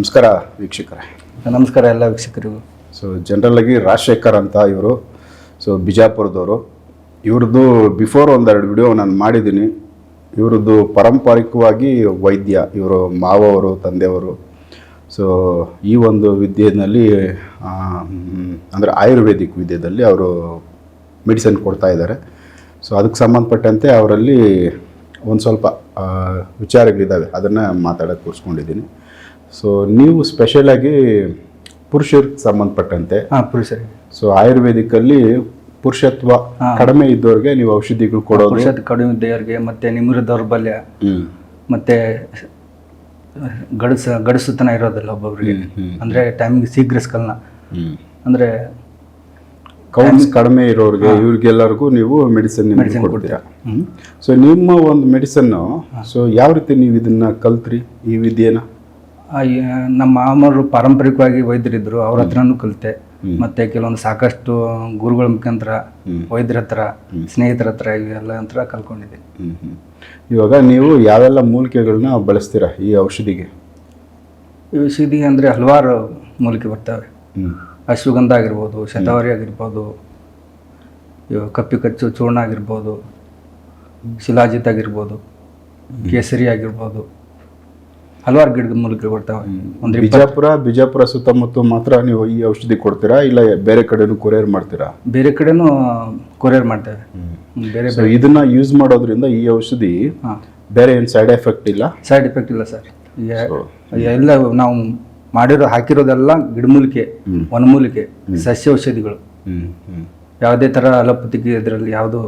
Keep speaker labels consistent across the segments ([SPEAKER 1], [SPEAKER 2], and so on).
[SPEAKER 1] ನಮಸ್ಕಾರ ವೀಕ್ಷಕರೇ.
[SPEAKER 2] ನಮಸ್ಕಾರ ಎಲ್ಲ ವೀಕ್ಷಕರಿಗೂ.
[SPEAKER 1] ಸೊ ಆಗಿ ರಾಜಶೇಖರ್ ಅಂತ ಇವರು. ಸೊ ಬಿಜಾಪುರದವರು. ಇವ್ರದ್ದು ಬಿಫೋರ್ ಒಂದೆರಡು ವಿಡಿಯೋ ನಾನು ಮಾಡಿದ್ದೀನಿ. ಇವ್ರದ್ದು ಪಾರಂಪರಿಕವಾಗಿ ವೈದ್ಯ ಇವರು ಮಾವವರು ತಂದೆಯವರು. ಸೊ ಈ ಒಂದು ವಿದ್ಯೆಯಲ್ಲಿ ಅಂದರೆ ಆಯುರ್ವೇದಿಕ್ ವಿದ್ಯೆಯಲ್ಲಿ ಅವರು ಮೆಡಿಸಿನ್ ಕೊಡ್ತಾ ಇದ್ದಾರೆ. ಸೊ ಅದಕ್ಕೆ ಸಂಬಂಧಪಟ್ಟಂತೆ ಅವರಲ್ಲಿ ಒಂದು ಸ್ವಲ್ಪ ವಿಚಾರಗಳಿದ್ದಾವೆ ಅದನ್ನು ಮಾತಾಡೋಕ್ಕೆ ಕೂರಿಸ್ಕೊಂಡಿದ್ದೀನಿ. ಸೊ ನೀವು ಸ್ಪೆಷಲಾಗಿ ಪುರುಷರಿಗೆ ಸಂಬಂಧಪಟ್ಟಂತೆ
[SPEAKER 2] ಹಾಂ ಪುರುಷರಿಗೆ.
[SPEAKER 1] ಸೊ ಆಯುರ್ವೇದಿಕಲ್ಲಿ ಪುರುಷತ್ವ ಕಡಿಮೆ ಇದ್ದವ್ರಿಗೆ ನೀವು ಔಷಧಿಗಳು ಕೊಡೋದು.
[SPEAKER 2] ಪುರುಷತ್ವ ಕಡಿಮೆ ಇದ್ದವ್ರಿಗೆ ಮತ್ತೆ ನಿಮ್ಮ ದೌರ್ಬಲ್ಯ ಮತ್ತೆ ಗಡಸ ಗಡಸುತನ ಇರೋದಿಲ್ಲ ಒಬ್ಬೊಬ್ರಿಗೆ. ಅಂದ್ರೆ ಟೈಮಿಗೆ ಶೀಘ್ರ ಸ್ಕಲ್ನ. ಅಂದ್ರೆ
[SPEAKER 1] ಕೌನ್ಸ್ ಕಡಿಮೆ ಇರೋರಿಗೆ ಇವ್ರಿಗೆಲ್ಲರಿಗೂ ನೀವು ಮೆಡಿಸಿನ್
[SPEAKER 2] ಮೆಡಿಸಿನ್
[SPEAKER 1] ಕೊಡ್ತೀರಾ. ಸೊ ನಿಮ್ಮ ಒಂದು ಮೆಡಿಸನ್ನು ಸೊ ಯಾವ ರೀತಿ ನೀವು ಇದನ್ನ ಕಲ್ತ್ರಿ ಈ ವಿದ್ಯೆನ
[SPEAKER 2] ನಮ್ಮ ಮಾಮರು ಪಾರಂಪರಿಕವಾಗಿ ವೈದ್ಯರಿದ್ದರು ಅವ್ರ ಹತ್ರನೂ ಕಲಿತೆ. ಮತ್ತೆ ಕೆಲವೊಂದು ಸಾಕಷ್ಟು ಗುರುಗಳ ಮುಖಾಂತರ ವೈದ್ಯರ ಹತ್ರ ಸ್ನೇಹಿತರ ಹತ್ರ ಇವೆಲ್ಲ ಹತ್ರ
[SPEAKER 1] ಹ್ಮ್. ಇವಾಗ ನೀವು ಯಾವೆಲ್ಲ ಮೂಲಿಕೆಗಳನ್ನ ಬಳಸ್ತೀರಾ ಈ ಔಷಧಿಗೆ?
[SPEAKER 2] ಈ ಔಷಧಿ ಅಂದರೆ ಹಲವಾರು ಮೂಲಿಕೆ ಬರ್ತವೆ. ಅಶ್ವಗಂಧ ಆಗಿರ್ಬೋದು ಶತಾವರಿ ಆಗಿರ್ಬೋದು ಇವು ಕಪ್ಪಿ ಕಚ್ಚು ಚೂರ್ಣ ಆಗಿರ್ಬೋದು ಶಿಲಾಜಿತ್ ಆಗಿರ್ಬೋದು ಕೇಸರಿ ಆಗಿರ್ಬೋದು. ಹಲವಾರು ಗಿಡದ ಮೂಲಕ ಬರ್ತಾವೆ. ಒಂದು
[SPEAKER 1] ಬಿಜಾಪುರ ಬಿಜಾಪುರ ಸುತ್ತಮುತ್ತ ಮಾತ್ರ ನೀವು ಈ ಔಷಧಿ ಕೊಡ್ತೀರಾ ಇಲ್ಲ ಬೇರೆ ಕಡೆನೂ ಕೊರಿಯರ್ ಮಾಡ್ತೀರಾ?
[SPEAKER 2] ಬೇರೆ ಕಡೆನೂ ಕೊರಿಯರ್ ಮಾಡ್ತೇವೆ. ಬೇರೆ
[SPEAKER 1] ಸೊ ಇದನ್ನ ಯೂಸ್ ಮಾಡೋದ್ರಿಂದ ಈ ಔಷಧಿ ಬೇರೆ ಏನು ಸೈಡ್ ಎಫೆಕ್ಟ್ ಇಲ್ಲ?
[SPEAKER 2] ಸೈಡ್ ಎಫೆಕ್ಟ್ ಇಲ್ಲ ಸರ್. ಎಲ್ಲ ನಾವು ಮಾಡಿರೋ ಹಾಕಿರೋದೆಲ್ಲ ಗಿಡಮೂಲಿಕೆ ವನಮೂಲಿಕೆ ಸಸ್ಯ ಔಷಧಿಗಳು. ಯಾವುದೇ ಥರ ಅಲೋಪತಿಗೆ ಇದರಲ್ಲಿ ಯಾವುದು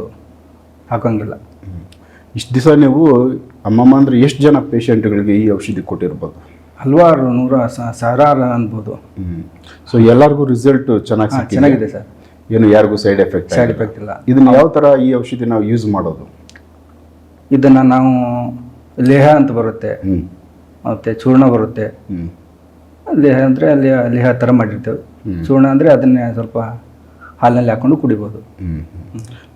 [SPEAKER 2] ಹಾಕೋಂಗಿಲ್ಲ.
[SPEAKER 1] ಇಷ್ಟು ದಿವಸ ನೀವು ಅಮ್ಮಮ್ಮ ಅಂದರೆ ಎಷ್ಟು ಜನ ಪೇಷಂಟ್ಗಳಿಗೆ ಈ ಔಷಧಿ ಕೊಟ್ಟಿರ್ಬೋದು?
[SPEAKER 2] ಹಲವಾರು ನೂರ ಸಾವಿರಾರು ಅನ್ಬೋದು.
[SPEAKER 1] ಹ್ಞೂ ಸೊ ಎಲ್ಲರಿಗೂ ರಿಸಲ್ಟ್ ಚೆನ್ನಾಗಿ
[SPEAKER 2] ಚೆನ್ನಾಗಿದೆ ಸರ್.
[SPEAKER 1] ಏನು ಯಾರಿಗೂ ಸೈಡ್ ಎಫೆಕ್ಟ್
[SPEAKER 2] ಸೈಡ್ ಎಫೆಕ್ಟ್ ಇಲ್ಲ.
[SPEAKER 1] ಇದನ್ನು ಯಾವ ಥರ ಈ ಔಷಧಿ ನಾವು ಯೂಸ್ ಮಾಡೋದು?
[SPEAKER 2] ಇದನ್ನು ನಾವು ಲೇಹ ಅಂತ ಬರುತ್ತೆ.
[SPEAKER 1] ಹ್ಞೂ
[SPEAKER 2] ಮತ್ತು ಚೂರ್ಣ ಬರುತ್ತೆ. ಲೇಹ ಅಂದರೆ ಅಲ್ಲಿ ಲೇಹ ಥರ ಮಾಡಿರ್ತೇವೆ. ಚೂರ್ಣ ಅಂದರೆ ಅದನ್ನೇ ಸ್ವಲ್ಪ ಹಾಲಿನಲ್ಲಿ ಹಾಕೊಂಡು ಕುಡಿಬೋದು.
[SPEAKER 1] ಹ್ಮ್.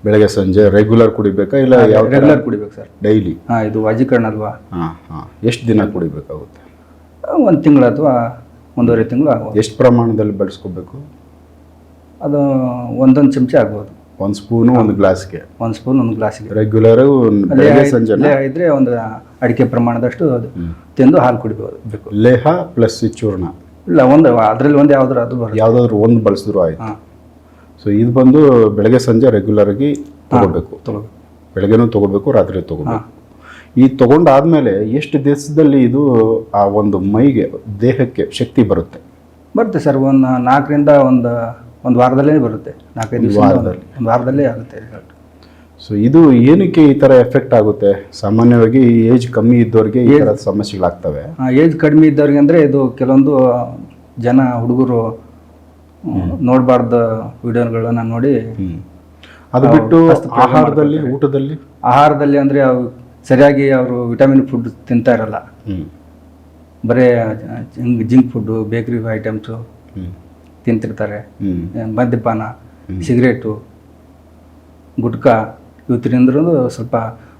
[SPEAKER 1] ಬೆಳಗ್ಗೆ ಸಂಜೆ ರೆಗ್ಯುಲರ್ ಕುಡಿಬೇಕಾ ಇಲ್ಲ ಯಾವ
[SPEAKER 2] ರೆಗ್ಯುಲರ್ ಕುಡಿಬೇಕು ಸರ್.
[SPEAKER 1] ಡೈಲಿ?
[SPEAKER 2] ಹಾಂ ಇದು ವಾಜೀಕರಣ ಅಲ್ವಾ?
[SPEAKER 1] ಹಾಂ ಹಾ. ಎಷ್ಟು ದಿನ ಕುಡಿಬೇಕಾಗುತ್ತೆ?
[SPEAKER 2] ಒಂದು ತಿಂಗಳು ಅಥವಾ ಒಂದೂವರೆ ತಿಂಗಳು ಆಗ್ಬೋದು.
[SPEAKER 1] ಎಷ್ಟು ಪ್ರಮಾಣದಲ್ಲಿ ಬೆಳೆಸ್ಕೋಬೇಕು?
[SPEAKER 2] ಅದು ಒಂದೊಂದು ಚಮಚ ಆಗ್ಬೋದು.
[SPEAKER 1] ಒಂದು ಸ್ಪೂನು ಒಂದು ಗ್ಲಾಸ್ಗೆ?
[SPEAKER 2] ಒಂದು ಸ್ಪೂನ್ ಒಂದು ಗ್ಲಾಸ್ಗೆ.
[SPEAKER 1] ರೆಗ್ಯುಲರ್ ಸಂಜೆ
[SPEAKER 2] ಇದ್ರೆ ಒಂದು ಅಡಿಕೆ ಪ್ರಮಾಣದಷ್ಟು ಅದು ತಿಂದು ಹಾಲು ಕುಡಿಬೋದು. ಬೇಕು
[SPEAKER 1] ಲೇಹ ಪ್ಲಸ್ ಚೂರ್ಣ
[SPEAKER 2] ಇಲ್ಲ ಒಂದು ಅದರಲ್ಲಿ ಒಂದು ಯಾವ್ದಾದ್ರು ಅದು ಯಾವ್ದಾದ್ರು
[SPEAKER 1] ಯಾವುದಾದ್ರು ಒಂದು ಬಳಸಿದ್ರು ಆಯ್ತು. ಸೊ ಇದು ಬಂದು ಬೆಳಗ್ಗೆ ಸಂಜೆ ರೆಗ್ಯುಲರ್ ಆಗಿ ತಗೋಬೇಕು.
[SPEAKER 2] ತಗೋಬೇಕು.
[SPEAKER 1] ಬೆಳಗ್ಗೆನೂ ತಗೋಬೇಕು ರಾತ್ರಿ ತಗೋಬೇಕು. ಈ ತಗೊಂಡಾದ್ಮೇಲೆ ಎಷ್ಟು ದಿವಸದಲ್ಲಿ ಇದು ಆ ಒಂದು ಮೈಗೆ ದೇಹಕ್ಕೆ ಶಕ್ತಿ ಬರುತ್ತೆ?
[SPEAKER 2] ಬರುತ್ತೆ ಸರ್ ಒಂದು ನಾಲ್ಕರಿಂದ ಒಂದು ಒಂದು ವಾರದಲ್ಲೇ ಬರುತ್ತೆ. ನಾಲ್ಕೈದು ವಾರದಲ್ಲಿ. ಒಂದು ವಾರದಲ್ಲೇ ಆಗುತ್ತೆ ರಿಸಲ್ಟ್
[SPEAKER 1] ಸೊ ಇದು ಏನಕ್ಕೆ ಈ ಥರ ಎಫೆಕ್ಟ್ ಆಗುತ್ತೆ? ಸಾಮಾನ್ಯವಾಗಿ ಏಜ್ ಕಮ್ಮಿ ಇದ್ದವ್ರಿಗೆ ಈ ಥರದ ಸಮಸ್ಯೆಗಳಾಗ್ತವೆ.
[SPEAKER 2] ಏಜ್ ಕಡಿಮೆ ಇದ್ದವ್ರಿಗೆ ಅಂದರೆ ಇದು ಕೆಲವೊಂದು ಜನ ಹುಡುಗರು ನೋಡಬಾರ್ದು ವಿಡಿಯೋಗಳನ್ನ ನೋಡಿ.
[SPEAKER 1] ಅದು ಬಿಟ್ಟು ಆಹಾರದಲ್ಲಿ ಊಟದಲ್ಲಿ?
[SPEAKER 2] ಆಹಾರದಲ್ಲಿ ಅಂದರೆ ಅವ್ರು ಸರಿಯಾಗಿ ಅವರು ವಿಟಮಿನ್ ಫುಡ್ ತಿಂತಾ ಇರಲ್ಲ.
[SPEAKER 1] ಹ್ಮ್.
[SPEAKER 2] ಬರೀ junk junk food bakery items ತಿಂತಿರ್ತಾರೆ. ಮದ್ಯಪಾನ ಸಿಗರೇಟು ಗುಟ್ಕಾ ಇವು ತಿಂದ್ರೂ ಸ್ವಲ್ಪ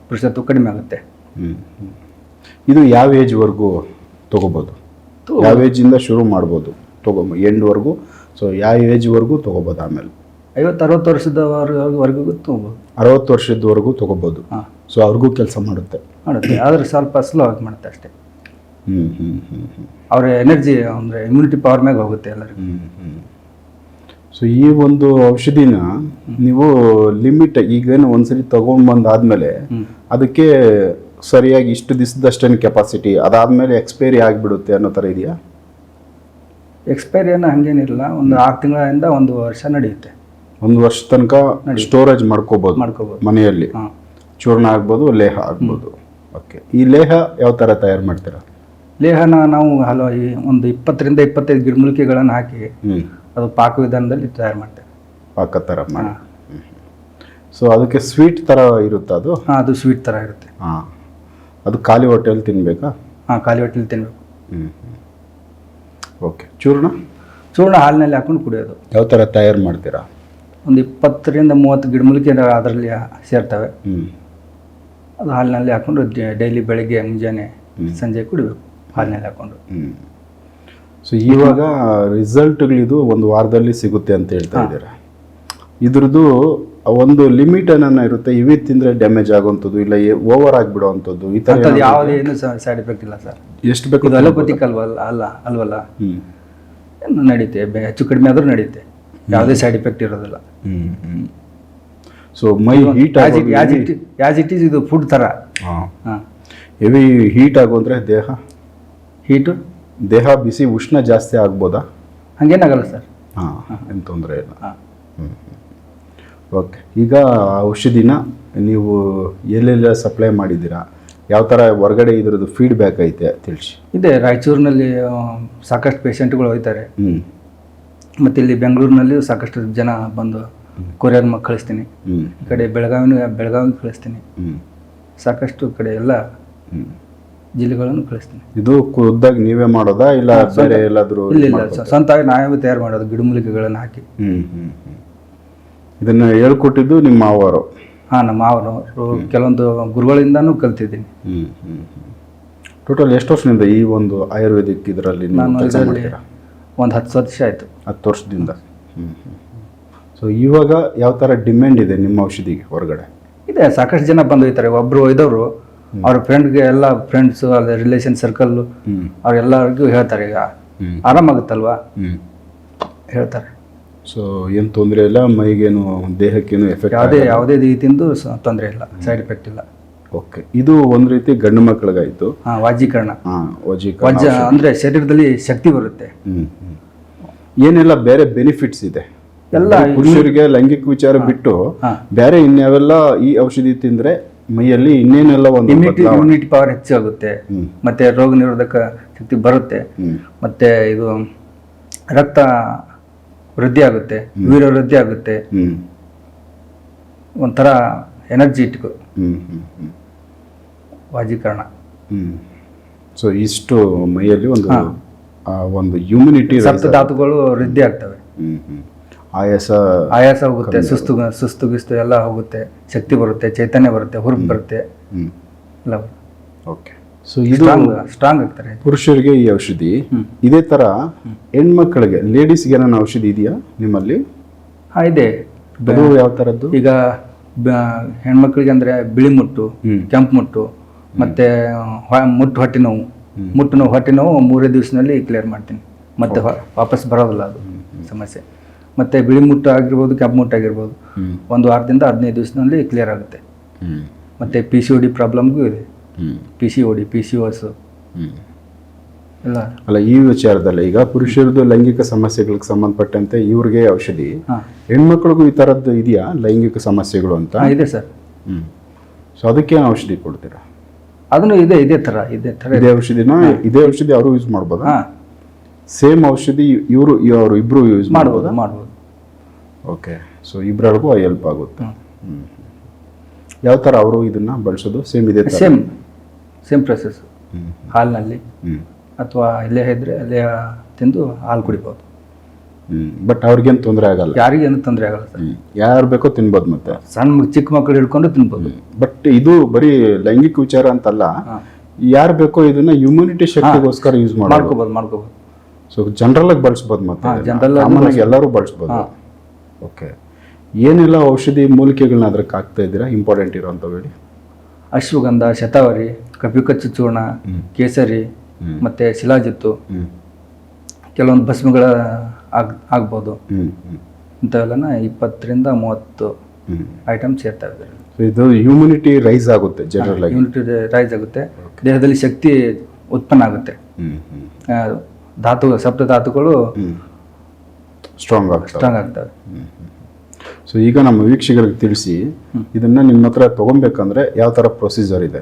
[SPEAKER 2] ಪುರುಷತ್ವ ಕಡಿಮೆ ಆಗುತ್ತೆ.
[SPEAKER 1] ಇದು ಯಾವ ಏಜ್ವರೆಗೂ ತಗೋಬೋದು? ಯಾವ ಏಜಿಂದ ಶುರು ಮಾಡ್ಬೋದು? ತಗೋ ಎಂಡ್ವರೆಗೂ ಸೊ ಯಾವ ಏಜ್ವರೆಗೂ ತಗೋಬೋದು ಆಮೇಲೆ?
[SPEAKER 2] ಐವತ್ತು ಅರವತ್ತು ವರ್ಷದವರೆಗೂ ತೊಗೋಬೋದು.
[SPEAKER 1] ಅರವತ್ತು ವರ್ಷದವರೆಗೂ ತಗೋಬೋದು.
[SPEAKER 2] ಹಾಂ.
[SPEAKER 1] ಸೊ ಅವ್ರಿಗೂ ಕೆಲಸ ಮಾಡುತ್ತೆ.
[SPEAKER 2] ಮಾಡುತ್ತೆ. ಆದರೆ ಸ್ವಲ್ಪ ಸ್ಲೋ ಆಗಿ ಮಾಡುತ್ತೆ ಅಷ್ಟೇ.
[SPEAKER 1] ಹ್ಞೂ ಹ್ಞೂ ಹ್ಞೂ ಹ್ಞೂ
[SPEAKER 2] ಅವರ ಎನರ್ಜಿ ಅಂದರೆ ಇಮ್ಯುನಿಟಿ ಪವರ್ ಮ್ಯಾಗ ಹೋಗುತ್ತೆ ಎಲ್ಲರಿಗೂ.
[SPEAKER 1] ಹ್ಞೂ ಹ್ಞೂ ಸೊ ಈ ಒಂದು ಔಷಧಿನ ನೀವು ಲಿಮಿಟ್ ಈಗೇನು ಒಂದ್ಸರಿ ತಗೊಂಡ್ ಬಂದಾದ್ಮೇಲೆ ಅದಕ್ಕೆ ಸರಿಯಾಗಿ ಇಷ್ಟು ದಿವಸದಷ್ಟೇನು ಕೆಪಾಸಿಟಿ ಅದಾದಮೇಲೆ ಎಕ್ಸ್ಪೈರಿ ಆಗಿಬಿಡುತ್ತೆ ಅನ್ನೋ ಥರ ಇದೆಯಾ?
[SPEAKER 2] ಎಕ್ಸ್ಪೈರಿ ಏನು ಹಂಗೇನಿಲ್ಲ. ಒಂದು ಆರು ತಿಂಗಳಿಂದ ಒಂದು ವರ್ಷ ನಡೆಯುತ್ತೆ.
[SPEAKER 1] ಒಂದು ವರ್ಷ ತನಕ ಸ್ಟೋರೇಜ್ ಮಾಡ್ಕೋಬೋದು.
[SPEAKER 2] ಮಾಡ್ಕೋಬೋದು.
[SPEAKER 1] ಮನೆಯಲ್ಲಿ.
[SPEAKER 2] ಹಾಂ.
[SPEAKER 1] ಚೂರ್ಣ ಆಗ್ಬೋದು ಲೇಹ ಆಗ್ಬೋದು. ಓಕೆ ಈ ಲೇಹ ಯಾವ ಥರ ತಯಾರು ಮಾಡ್ತೀರಾ?
[SPEAKER 2] ಲೇಹನ ನಾವು ಹಲವು ಈ ಒಂದು ಇಪ್ಪತ್ತರಿಂದ ಇಪ್ಪತ್ತೈದು ಗಿಡಮೂಲಿಕೆಗಳನ್ನು ಹಾಕಿ ಅದು ಪಾಕ ವಿಧಾನದಲ್ಲಿ ತಯಾರು ಮಾಡ್ತೇವೆ.
[SPEAKER 1] ಪಾಕ ಥರ ಮಾಡಿ. ಸೊ ಅದಕ್ಕೆ ಸ್ವೀಟ್ ಥರ ಇರುತ್ತೆ ಅದು?
[SPEAKER 2] ಹಾಂ ಅದು ಸ್ವೀಟ್ ಥರ ಇರುತ್ತೆ.
[SPEAKER 1] ಹಾಂ. ಅದು ಖಾಲಿ ಹೋಟೆಲ್ ತಿನ್ನಬೇಕಾ
[SPEAKER 2] ಹಾಂ ಖಾಲಿ ಹೋಟೆಲ್ ತಿನ್ನಬೇಕು
[SPEAKER 1] ಹ್ಞೂ ಓಕೆ. ಚೂರ್ಣ?
[SPEAKER 2] ಚೂರ್ಣ ಹಾಲಿನಲ್ಲಿ ಹಾಕೊಂಡು ಕುಡಿಯೋದು.
[SPEAKER 1] ಯಾವ ಥರ ತಯಾರು ಮಾಡ್ತೀರಾ?
[SPEAKER 2] ಒಂದು ಇಪ್ಪತ್ತರಿಂದ ಮೂವತ್ತು ಗಿಡಮೂಲಿಕೆ ಅದರಲ್ಲಿ ಸೇರ್ತವೆ.
[SPEAKER 1] ಹ್ಞೂ
[SPEAKER 2] ಅದು ಹಾಲಿನಲ್ಲಿ ಹಾಕೊಂಡು ಡೈಲಿ ಬೆಳಗ್ಗೆ ಮುಂಜಾನೆ ಸಂಜೆ ಕುಡಿಬೇಕು. ಹಾಲಿನಲ್ಲಿ ಹಾಕೊಂಡು.
[SPEAKER 1] ಹ್ಞೂ ಸೊ ಇವಾಗ ರಿಸಲ್ಟ್ಗಳಿದು ಒಂದು ವಾರದಲ್ಲಿ ಸಿಗುತ್ತೆ ಅಂತ ಹೇಳ್ತಾ ಇದ್ದೀರಾ? ಇದ್ರದ್ದು ಒಂದು ಲಿಮಿಟ್ ಏನನ್ನ ಇರುತ್ತೆ. ಇವಿ ತಿಂದ್ರೆ ಡ್ಯಾಮೇಜ್ ಆಗುವಂಥದ್ದು ಇಲ್ಲ ಓವರ್ ಆಗಿಬಿಡುವಂಥದ್ದು. ಈ ಥರ
[SPEAKER 2] ಯಾವುದೇ ಏನು ಸೈಡ್ ಎಫೆಕ್ಟ್ ಇಲ್ಲ ಸರ್.
[SPEAKER 1] ಎಷ್ಟು ಬೇಕು
[SPEAKER 2] ಇದು ಅಲೋಪತಿಕ್ ಅಲ್ವಲ್ಲ ಅಲ್ಲ ಅಲ್ವಲ್ಲ?
[SPEAKER 1] ಹ್ಮ್.
[SPEAKER 2] ಏನು ನಡೆಯುತ್ತೆ ಬೆ- ಹೆಚ್ಚು ಕಡಿಮೆ ಆದರೂ ನಡೆಯುತ್ತೆ ಯಾವುದೇ ಸೈಡ್ ಎಫೆಕ್ಟ್ ಇರೋದಿಲ್ಲ.
[SPEAKER 1] ಹ್ಮ್ ಹ್ಮ್. So my heat
[SPEAKER 2] as it as it as it is ಇದು ಫುಡ್ ಥರ. ಹಾಂ.
[SPEAKER 1] ಹೆವಿ ಹೀಟ್ ಆಗೋಂದ್ರೆ ದೇಹ?
[SPEAKER 2] ಹೀಟು
[SPEAKER 1] ದೇಹ ಬಿಸಿ ಉಷ್ಣ ಜಾಸ್ತಿ ಆಗ್ಬೋದಾ?
[SPEAKER 2] ಹಂಗೇನಾಗಲ್ಲ ಸರ್.
[SPEAKER 1] ಹಾಂ ಏನು ತೊಂದರೆ ಇಲ್ಲ.
[SPEAKER 2] ಹಾಂ.
[SPEAKER 1] ಓಕೆ ಈಗ ಆ ಔಷಧಿನ ನೀವು ಎಲ್ಲೆಲ್ಲ ಸಪ್ಲೈ ಮಾಡಿದ್ದೀರಾ? ಯಾವ ಥರ ಹೊರಗಡೆ ಇದ್ರದ್ದು ಫೀಡ್ಬ್ಯಾಕ್ ಐತೆ ತಿಳಿಸಿ.
[SPEAKER 2] ಇದೆ ರಾಯಚೂರಿನಲ್ಲಿ ಸಾಕಷ್ಟು ಪೇಷಂಟ್ಗಳು ಹೋಗ್ತಾರೆ.
[SPEAKER 1] ಹ್ಞೂ
[SPEAKER 2] ಮತ್ತು ಇಲ್ಲಿ ಬೆಂಗಳೂರಿನಲ್ಲಿ ಸಾಕಷ್ಟು ಜನ ಬಂದು ಕೊರಿಯರ್ ಮಗ ಕಳಿಸ್ತೀನಿ.
[SPEAKER 1] ಹ್ಞೂ
[SPEAKER 2] ಈ ಕಡೆ ಬೆಳಗಾವಿನ ಬೆಳಗಾವಿ ಕಳಿಸ್ತೀನಿ.
[SPEAKER 1] ಹ್ಞೂ
[SPEAKER 2] ಸಾಕಷ್ಟು ಕಡೆ ಎಲ್ಲ
[SPEAKER 1] ಹ್ಞೂ
[SPEAKER 2] ಜಿಲ್ಲೆಗಳನ್ನು ಕಳಿಸ್ತೀನಿ.
[SPEAKER 1] ಇದು ಖುದ್ದಾಗಿ ನೀವೇ ಮಾಡೋದಾ? ಇಲ್ಲ ಬೇರೆ ಎಲ್ಲಾದರೂ
[SPEAKER 2] ಇಲ್ಲ ಇಲ್ಲ ಸ್ವಂತ ಸ್ವಂತವಾಗಿ ನಾವೇ ತಯಾರು ಮಾಡೋದು ಗಿಡಮೂಲಿಕೆಗಳನ್ನು ಹಾಕಿ.
[SPEAKER 1] ಹ್ಞೂ ಹ್ಞೂ ಹ್ಞೂ ಇದನ್ನು ಹೇಳ್ಕೊಟ್ಟಿದ್ದು ನಿಮ್ಮ ಮಾವರು.
[SPEAKER 2] ಹಾಂ ನಮ್ಮ ಮಾವರು. ಕೆಲವೊಂದು ಗುರುಗಳಿಂದನೂ ಕಲ್ತಿದ್ದೀನಿ.
[SPEAKER 1] ಟೋಟಲ್ ಎಷ್ಟು ವರ್ಷದಿಂದ ಈ ಒಂದು ಆಯುರ್ವೇದಿಕ್ ಇದರಲ್ಲಿ
[SPEAKER 2] ನಾನು ಇದರಲ್ಲಿ ಒಂದು ಹತ್ತು ವರ್ಷ ಆಯಿತು.
[SPEAKER 1] ಹತ್ತು ವರ್ಷದಿಂದ. ಸೊ ಇವಾಗ ಯಾವ ಥರ ಡಿಮ್ಯಾಂಡ್ ಇದೆ ನಿಮ್ಮ ಔಷಧಿಗೆ ಹೊರಗಡೆ?
[SPEAKER 2] ಇದೆ ಸಾಕಷ್ಟು ಜನ ಬಂದು ಹೋಗ್ತಾರೆ ಒಬ್ಬರು ಒಯ್ದವರು ಅವ್ರ ಫ್ರೆಂಡ್ಗೆ ಎಲ್ಲ ಫ್ರೆಂಡ್ಸು ಅಲ್ಲ ರಿಲೇಷನ್ ಸರ್ಕಲ್ಲು ಅವ್ರೆಲ್ಲರಿಗೂ ಹೇಳ್ತಾರೆ ಈಗ ಆರಾಮಾಗುತ್ತಲ್ವಾ? ಹೇಳ್ತಾರೆ.
[SPEAKER 1] ಸೊ ಏನು ತೊಂದರೆ ಇಲ್ಲ ಮೈಗೇನು ದೇಹಕ್ಕೇನು ಎಫೆಕ್ಟ್
[SPEAKER 2] ಯಾವುದೇ ಯಾವುದೇ ರೀತಿಯಿಂದ ತೊಂದರೆ ಇಲ್ಲ ಸೈಡ್ ಎಫೆಕ್ಟ್ ಇಲ್ಲ.
[SPEAKER 1] ಓಕೆ ಇದು ಒಂದು ರೀತಿ ಗಂಡು ಮಕ್ಕಳಿಗಾಯಿತು
[SPEAKER 2] ಹಾಂ ವಾಜೀಕರಣ.
[SPEAKER 1] ಹಾಂ
[SPEAKER 2] ವಜ್ಜ ಅಂದರೆ ಶರೀರದಲ್ಲಿ ಶಕ್ತಿ ಬರುತ್ತೆ.
[SPEAKER 1] ಏನೆಲ್ಲ ಬೇರೆ ಬೆನಿಫಿಟ್ಸ್ ಇದೆ?
[SPEAKER 2] ಎಲ್ಲ
[SPEAKER 1] ಪುರುಷರಿಗೆ ಲೈಂಗಿಕ ವಿಚಾರ ಬಿಟ್ಟು
[SPEAKER 2] ಹಾ.
[SPEAKER 1] ಬೇರೆ ಇನ್ಯಾವೆಲ್ಲ ಈ ಔಷಧಿ ತಿಂದ್ರೆ ಮೈಯಲ್ಲಿ ಇನ್ನೇನೆಲ್ಲ ಒಂದು
[SPEAKER 2] ಇಮ್ಯುನಿಟಿ ಇಮ್ಯುನಿಟಿ ಪವರ್ ಹೆಚ್ಚಾಗುತ್ತೆ
[SPEAKER 1] ಹ್ಮ್.
[SPEAKER 2] ಮತ್ತೆ ರೋಗ ನಿರೋಧಕ ಶಕ್ತಿ ಬರುತ್ತೆ.
[SPEAKER 1] ಹ್ಮ್.
[SPEAKER 2] ಮತ್ತೆ ಇದು ರಕ್ತ ವೃದ್ಧಿ ಆಗುತ್ತೆ ವೀರ ವೃದ್ಧಿ ಆಗುತ್ತೆ. ಒಂಥರ ಎನರ್ಜಿಟಿಕ್ ವಾಜೀಕರಣ.
[SPEAKER 1] ಸೊ ಇಷ್ಟು ಮೈಯಲ್ಲಿ ಒಂದು ಆ, ಒಂದು ಇಮ್ಯುನಿಟಿ
[SPEAKER 2] ಸಪ್ತ ಧಾತುಗಳು ವೃದ್ಧಿ ಆಗ್ತವೆ.
[SPEAKER 1] ಆಯಾಸ
[SPEAKER 2] ಆಯಾಸ ಹೋಗುತ್ತೆ ಸುಸ್ತು ಸುಸ್ತು ಗಿಸ್ತು ಎಲ್ಲ ಹೋಗುತ್ತೆ ಶಕ್ತಿ ಬರುತ್ತೆ ಚೈತನ್ಯ ಬರುತ್ತೆ ಹುರುಪು ಬರುತ್ತೆ. ಎಲ್ಲ
[SPEAKER 1] ಓಕೆ. ಸೊ ಇದು
[SPEAKER 2] ಸ್ಟ್ರಾಂಗ್ ಸ್ಟ್ರಾಂಗ್ ಆಗ್ತಾರೆ.
[SPEAKER 1] ಪುರುಷರಿಗೆ ಈ ಔಷಧಿ. ಇದೇ ತರ ಹೆಣ್ಮಕ್ಳಿಗೆ ಲೇಡೀಸ್ಗೆ ಏನಾನ ಔಷಧಿ ಇದೆಯಾ ನಿಮ್ಮಲ್ಲಿ?
[SPEAKER 2] ಹಾಂ ಇದೆ.
[SPEAKER 1] ಅದು ಯಾವ ಥರದ್ದು
[SPEAKER 2] ಈಗ ಹೆಣ್ಮಕ್ಳಿಗೆ ಅಂದರೆ ಬಿಳಿ ಮುಟ್ಟು. ಕೆಂಪು ಮುಟ್ಟು ಮತ್ತೆ ಮುಟ್ಟು ಹೊಟ್ಟೆ ನೋವು. ಮುಟ್ಟು ನೋವು ಹೊಟ್ಟೆ ನೋವು ಮೂರೇ ದಿವಸದಲ್ಲಿ ಕ್ಲಿಯರ್ ಮಾಡ್ತೀನಿ. ಮತ್ತೆ ವಾಪಸ್ ಬರೋದಿಲ್ಲ ಅದು ಸಮಸ್ಯೆ. ಮತ್ತೆ ಬಿಳಿ ಮುಟ್ಟು ಆಗಿರ್ಬೋದು ಕೆಂಪು ಮುಟ್ಟು ಆಗಿರ್ಬೋದು ಒಂದು ವಾರದಿಂದ ಹದಿನೈದು ದಿವಸದಲ್ಲಿ ಕ್ಲಿಯರ್ ಆಗುತ್ತೆ. ಮತ್ತೆ ಪಿ ಸಿ ಒ ಡಿ ಪ್ರಾಬ್ಲಮ್ಗೂ ಇದೆ. P C O D P C O S
[SPEAKER 1] ಅಲ್ಲ ಈ ವಿಚಾರದಲ್ಲಿ ಈಗ ಪುರುಷರದ್ದು ಲೈಂಗಿಕ ಸಮಸ್ಯೆಗಳಿಗೆ ಸಂಬಂಧಪಟ್ಟಂತೆ ಇವ್ರಿಗೆ ಔಷಧಿ. ಹೆಣ್ಮಕ್ಳಿಗೂ ಈ ಥರದ್ದು ಇದೆಯಾ ಲೈಂಗಿಕ ಸಮಸ್ಯೆಗಳು ಅಂತ?
[SPEAKER 2] ಇದೆ ಸರ್.
[SPEAKER 1] ಹ್ಮ್. ಸೊ ಅದಕ್ಕೇನು ಔಷಧಿ ಕೊಡ್ತೀರಾ?
[SPEAKER 2] ಅದನ್ನು ಇದೆ ಇದೇ ಥರ ಇದೇ ಥರ
[SPEAKER 1] ಇದೇ. ಔಷಧಿನ ಇದೇ ಔಷಧಿ ಅವರು ಯೂಸ್ ಮಾಡ್ಬೋದಾ? ಸೇಮ್ ಔಷಧಿ ಇವರು ಅವರು ಇಬ್ರು ಯೂಸ್
[SPEAKER 2] ಮಾಡ್ಬೋದು? ಮಾಡ್ಬೋದು
[SPEAKER 1] ಓಕೆ ಸೊ ಇಬ್ಬರಿಗೂ ಹೆಲ್ಪ್ ಆಗುತ್ತೆ. ಯಾವ ಥರ ಅವರು ಇದನ್ನ ಬಳಸೋದು? ಸೇಮ್ ಇದೆ
[SPEAKER 2] ಸೇಮ್. ಸೇಮ್ ಪ್ರೊಸೆಸ್ ಹಾಲಿನಲ್ಲಿ ಅಥವಾ ಇಲ್ಲೇ ಇದ್ರೆ ಅಲ್ಲೇ ತಿಂದು ಹಾಲು ಕುಡಿಬೋದು.
[SPEAKER 1] ಬಟ್ ಅವ್ರಿಗೇನು ತೊಂದರೆ ಆಗಲ್ಲ.
[SPEAKER 2] ಯಾರಿಗೇನು ತೊಂದರೆ ಆಗಲ್ಲ ಸರ್.
[SPEAKER 1] ಯಾರು ಬೇಕೋ ತಿನ್ಬೋದು ಮತ್ತೆ.
[SPEAKER 2] ಸಣ್ಣ ಚಿಕ್ಕ ಮಕ್ಕಳು ಹಿಡ್ಕೊಂಡು ತಿನ್ಬೋದು.
[SPEAKER 1] ಬಟ್ ಇದು ಬರೀ ಲೈಂಗಿಕ ವಿಚಾರ ಅಂತಲ್ಲ. ಯಾರು ಬೇಕೋ ಇದನ್ನ ಇಮ್ಯುನಿಟಿ ಶಕ್ತಿಗೋಸ್ಕರ ಯೂಸ್
[SPEAKER 2] ಮಾಡ್ಕೋಬೋದು ಮಾಡ್ಕೋಬೋದು.
[SPEAKER 1] ಸೊ ಜನರಲ್ ಆಗಿ ಬಳಸ್ಬೋದು ಮತ್ತೆ.
[SPEAKER 2] ಜನರಲ್ ಆಗಿ
[SPEAKER 1] ಎಲ್ಲರೂ ಬಳಸ್ಬೋದು. ಓಕೆ ಏನೆಲ್ಲ ಔಷಧಿ ಮೂಲಿಕೆಗಳನ್ನ ಅದಕ್ಕೆ ಹಾಕ್ತಾ ಇದ್ದೀರಾ? ಇಂಪಾರ್ಟೆಂಟ್ ಇರೋಂಥ ಹೇಳಿ.
[SPEAKER 2] ಅಶ್ವಗಂಧ ಶತಾವರಿ ಕಪಿಕಚ್ಚು ಚೂರ್ಣ ಕೇಸರಿ. ಮತ್ತೆ ಶಿಲಾಜಿತ್ತು. ಕೆಲವೊಂದು ಭಸ್ಮಗಳ ಆಗ್ ಆಗ್ಬೋದು. ಇಂಥವೆಲ್ಲನ ಇಪ್ಪತ್ತರಿಂದ ಮೂವತ್ತು ಐಟಮ್ ಸೇರ್ತಾ ಇದ್ದಾರೆ.
[SPEAKER 1] ಹ್ಯೂಮಿನಿಟಿ ಇದು ಇಮ್ಯುನಿಟಿ ರೈಸ್ ಆಗುತ್ತೆ ಜನರಲ್
[SPEAKER 2] ಯೂನಿಟಿ ರೈಸ್ ಆಗುತ್ತೆ. ದೇಹದಲ್ಲಿ ಶಕ್ತಿ ಉತ್ಪನ್ನ ಆಗುತ್ತೆ. ಧಾತು ಸಪ್ತ ಧಾತುಗಳು
[SPEAKER 1] ಸ್ಟ್ರಾಂಗ್
[SPEAKER 2] ಸ್ಟ್ರಾಂಗ್ ಆಗ್ತವೆ.
[SPEAKER 1] ಸೊ ಈಗ ನಮ್ಮ ವೀಕ್ಷಕರಿಗೆ ತಿಳಿಸಿ ಇದನ್ನು ನಿಮ್ಮ ಹತ್ರ ತೊಗೊಬೇಕಂದ್ರೆ ಯಾವ ಥರ ಪ್ರೊಸೀಜರ್ ಇದೆ?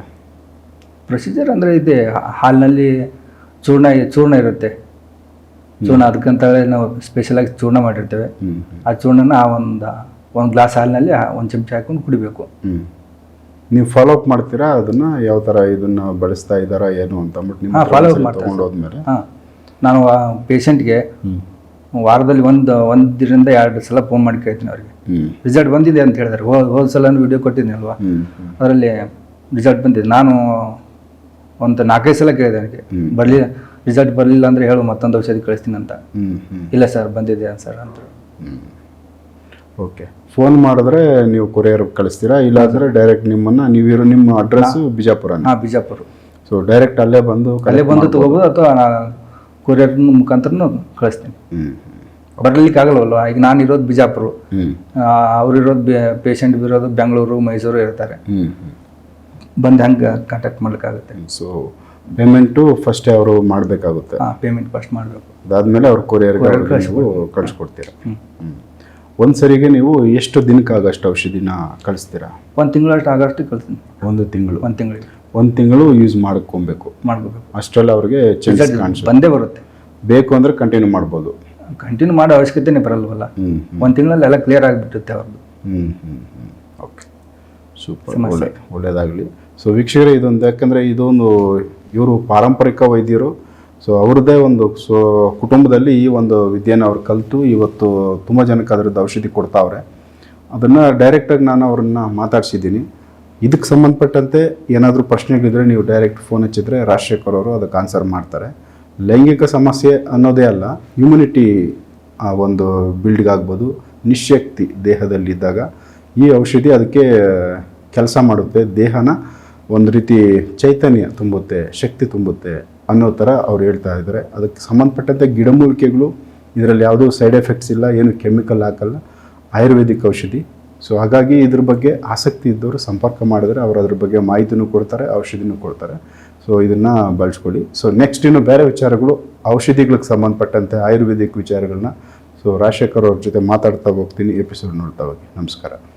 [SPEAKER 2] ಪ್ರೊಸೀಜರ್ ಅಂದರೆ ಇದೆ ಹಾಲಿನಲ್ಲಿ ಚೂರ್ಣ ಚೂರ್ಣ ಇರುತ್ತೆ. ಚೂರ್ಣ ಅದಕ್ಕಂತೇಳಿ ನಾವು ಸ್ಪೆಷಲಾಗಿ ಚೂರ್ಣ ಮಾಡಿರ್ತೇವೆ. ಆ ಚೂರ್ಣನ ಆ ಒಂದು ಒಂದು ಗ್ಲಾಸ್ ಹಾಲಿನಲ್ಲಿ ಒಂದು ಚಮಚ ಹಾಕೊಂಡು ಕುಡಿಬೇಕು.
[SPEAKER 1] ನೀವು ಫಾಲೋ ಅಪ್ ಮಾಡ್ತೀರಾ? ಅದನ್ನ ಯಾವ ಥರ ಇದನ್ನ ಬಳಸ್ತಾ ಇದ್ದಾರಾ ಏನು ಅಂತ ಅಂದ್ಬಿಟ್ಟು ನಿಮ್ಮ
[SPEAKER 2] ಅಪ್
[SPEAKER 1] ಹತ್ರ
[SPEAKER 2] follow up
[SPEAKER 1] ಒಂದ್ಸಲಿ
[SPEAKER 2] ಮಾಡ್ತಾರೆ
[SPEAKER 1] ತಗೊಂಡೋದ್ಮೇಲೆ.
[SPEAKER 2] ಹಾಂ. ನಾನು ಆ ಪೇಷಂಟ್ಗೆ ವಾರದಲ್ಲಿ ಒಂದು ಒಂದರಿಂದ ಎರಡು ಸಲ ಫೋನ್ ಮಾಡಿ ಕೇಳ್ತೀನಿ ಅವ್ರಿಗೆ. ರಿಸಲ್ಟ್ ಬಂದಿದೆ ಅಂತ ಹೇಳಿದ್ರೆ. ಹೋದ ಹೋದ ಸಲ ವಿಡಿಯೋ ಕೊಟ್ಟಿದ್ದೀನಿ ಅಲ್ವಾ? ಅದರಲ್ಲಿ ರಿಸಲ್ಟ್ ಬಂದಿದೆ. ನಾನು ಒಂದು ನಾಲ್ಕೈದು ಸಲ ಕೇಳಿದೆ ನನಗೆ ಬರಲಿ ರಿಸಲ್ಟ್ ಬರಲಿಲ್ಲ ಅಂದರೆ ಹೇಳು ಮತ್ತೊಂದು ಔಷಧಿ ಕಳಿಸ್ತೀನಿ ಅಂತ. ಇಲ್ಲ ಸರ್ ಬಂದಿದೆ ಸರ್ ಅಂತ
[SPEAKER 1] ಓಕೆ. ಫೋನ್ ಮಾಡಿದ್ರೆ ನೀವು ಕೊರಿಯರ್ ಕಳಿಸ್ತೀರಾ? ಇಲ್ಲಾಂದ್ರೆ ಡೈರೆಕ್ಟ್ ನಿಮ್ಮನ್ನ ನೀವಿರೋ ನಿಮ್ಮ ಅಡ್ರೆಸ್ಸು ಬಿಜಾಪುರನೇ?
[SPEAKER 2] ಹಾಂ ಬಿಜಾಪುರ.
[SPEAKER 1] ಸೊ ಡೈರೆಕ್ಟ್ ಅಲ್ಲೇ ಬಂದು
[SPEAKER 2] ಅಲ್ಲೇ ಬಂದು ತಗೋಬೋದು ಅಥವಾ ಕೊರಿಯರ್ ಮುಖಾಂತರ ಕಳಿಸ್ತೀನಿ. ಬರ್ಲಿಕ್ಕೆ ಆಗಲ್ವಲ್ಲ ಈಗ ನಾನು ಇರೋದು ಬಿಜಾಪುರ.
[SPEAKER 1] ಹ್ಞೂ
[SPEAKER 2] ಅವ್ರು ಇರೋದು ಪೇಷಂಟ್ ಇರೋದು ಬೆಂಗಳೂರು ಮೈಸೂರು ಇರ್ತಾರೆ. ಬಂದು ಹಂಗೆ ಕಾಂಟ್ಯಾಕ್ಟ್ ಮಾಡ್ಲಿಕ್ಕಾಗುತ್ತೆ.
[SPEAKER 1] ಸೊ ಪೇಮೆಂಟು ಫಸ್ಟ್ ಅವರು ಮಾಡಬೇಕಾಗುತ್ತೆ.
[SPEAKER 2] ಪೇಮೆಂಟ್ ಫಸ್ಟ್ ಮಾಡಬೇಕು.
[SPEAKER 1] ಅದಾದ್ಮೇಲೆ ಅವ್ರು ಕೊರಿಯರ್ ಕಳಿಸ್ಕೊಡ್ತೀರ. ಒಂದು ಸರಿಗೆ ನೀವು ಎಷ್ಟು ದಿನಕ್ಕಾಗಷ್ಟು ಔಷಧಿನ ಕಳಿಸ್ತೀರಾ?
[SPEAKER 2] ಒಂದು ತಿಂಗಳಷ್ಟು ಆಗಷ್ಟು ಕಳಿಸ್ತೀನಿ.
[SPEAKER 1] ಒಂದು ತಿಂಗಳು.
[SPEAKER 2] ಒಂದು ತಿಂಗಳಿಗೆ.
[SPEAKER 1] ಒಂದು ತಿಂಗಳು ಯೂಸ್ ಮಾಡ್ಕೊಬೇಕು.
[SPEAKER 2] ಮಾಡ್ಕೋಬೇಕು.
[SPEAKER 1] ಅಷ್ಟರಲ್ಲಿ ಅವ್ರಿಗೆ ಕಾಣಿಸ್ತು
[SPEAKER 2] ಬಂದೇ ಬರುತ್ತೆ.
[SPEAKER 1] ಬೇಕು ಅಂದ್ರೆ ಕಂಟಿನ್ಯೂ ಮಾಡ್ಬೋದು.
[SPEAKER 2] ಕಂಟಿನ್ಯೂ ಮಾಡೋ ಅವಶ್ಯಕತೆನೇ ಬರಲ್ವಲ್ಲ? ಒಂದು ತಿಂಗಳಲ್ಲಿ ಎಲ್ಲ ಕ್ಲಿಯರ್ ಆಗಿಬಿಡುತ್ತೆ ಅವ್ರದ್ದು
[SPEAKER 1] ಹ್ಞೂ ಹ್ಞೂ ಹ್ಞೂ ಓಕೆ ಸೂಪರ್ ಒಳ್ಳೆ ಒಳ್ಳೆಯದಾಗಲಿ ಸೊ ವೀಕ್ಷಕರೇ ಇದೊಂದು ಯಾಕಂದರೆ ಇದೊಂದು ಇವರು ಪಾರಂಪರಿಕ ವೈದ್ಯರು. ಸೊ ಅವ್ರದ್ದೇ ಒಂದು ಸೊ ಕುಟುಂಬದಲ್ಲಿ ಈ ಒಂದು ವಿದ್ಯೆನ ಅವ್ರು ಕಲಿತು ಇವತ್ತು ತುಂಬ ಜನಕ್ಕೆ ಅದರದ್ದು ಔಷಧಿ ಕೊಡ್ತಾವ್ರೆ. ಅದನ್ನು ಡೈರೆಕ್ಟಾಗಿ ನಾನು ಅವ್ರನ್ನ ಮಾತಾಡ್ಸಿದ್ದೀನಿ. ಇದಕ್ಕೆ ಸಂಬಂಧಪಟ್ಟಂತೆ ಏನಾದರೂ ಪ್ರಶ್ನೆಗಳಿದ್ರೆ ನೀವು ಡೈರೆಕ್ಟ್ ಫೋನ್ ಹಚ್ಚಿದ್ರೆ ರಾಜಶೇಖರ್ ಅವರು ಅದಕ್ಕೆ ಆನ್ಸರ್ ಮಾಡ್ತಾರೆ. ಲೈಂಗಿಕ ಸಮಸ್ಯೆ ಅನ್ನೋದೇ ಅಲ್ಲ ಹ್ಯುಮಿನಿಟಿ ಒಂದು ಬಿಲ್ಡ್ಗಾಗ್ಬೋದು ನಿಶಕ್ತಿ ದೇಹದಲ್ಲಿದ್ದಾಗ ಈ ಔಷಧಿ ಅದಕ್ಕೆ ಕೆಲಸ ಮಾಡುತ್ತೆ. ದೇಹನ ಒಂದು ರೀತಿ ಚೈತನ್ಯ ತುಂಬುತ್ತೆ, ಶಕ್ತಿ ತುಂಬುತ್ತೆ ಅನ್ನೋ ಥರ ಅವ್ರು ಹೇಳ್ತಾ ಇದ್ದಾರೆ. ಅದಕ್ಕೆ ಸಂಬಂಧಪಟ್ಟಂತೆ ಗಿಡಮೂಲಿಕೆಗಳು, ಇದರಲ್ಲಿ ಯಾವುದೂ ಸೈಡ್ ಎಫೆಕ್ಟ್ಸ್ ಇಲ್ಲ, ಏನು ಕೆಮಿಕಲ್ ಹಾಕಲ್ಲ. ಆಯುರ್ವೇದಿಕ್ ಔಷಧಿ. ಸೊ ಹಾಗಾಗಿ ಇದ್ರ ಬಗ್ಗೆ ಆಸಕ್ತಿ ಇದ್ದವರು ಸಂಪರ್ಕ ಮಾಡಿದ್ರೆ ಅವರು ಅದ್ರ ಬಗ್ಗೆ ಮಾಹಿತಿನೂ ಕೊಡ್ತಾರೆ, ಔಷಧಿನೂ ಕೊಡ್ತಾರೆ. ಸೊ ಇದನ್ನು ಬಳಸ್ಕೊಳ್ಳಿ. ಸೊ ನೆಕ್ಸ್ಟ್ ಇನ್ನು ಬೇರೆ ವಿಚಾರಗಳು ಔಷಧಿಗಳಿಗೆ ಸಂಬಂಧಪಟ್ಟಂತೆ ಆಯುರ್ವೇದಿಕ್ ವಿಚಾರಗಳನ್ನ ಸೊ ರಾಜಶೇಖರ್ ಅವ್ರ ಜೊತೆ ಮಾತಾಡ್ತಾ ಹೋಗ್ತೀನಿ ಎಪಿಸೋಡ್ ನೋಡ್ತಾ ಹೋಗಿ. ನಮಸ್ಕಾರ.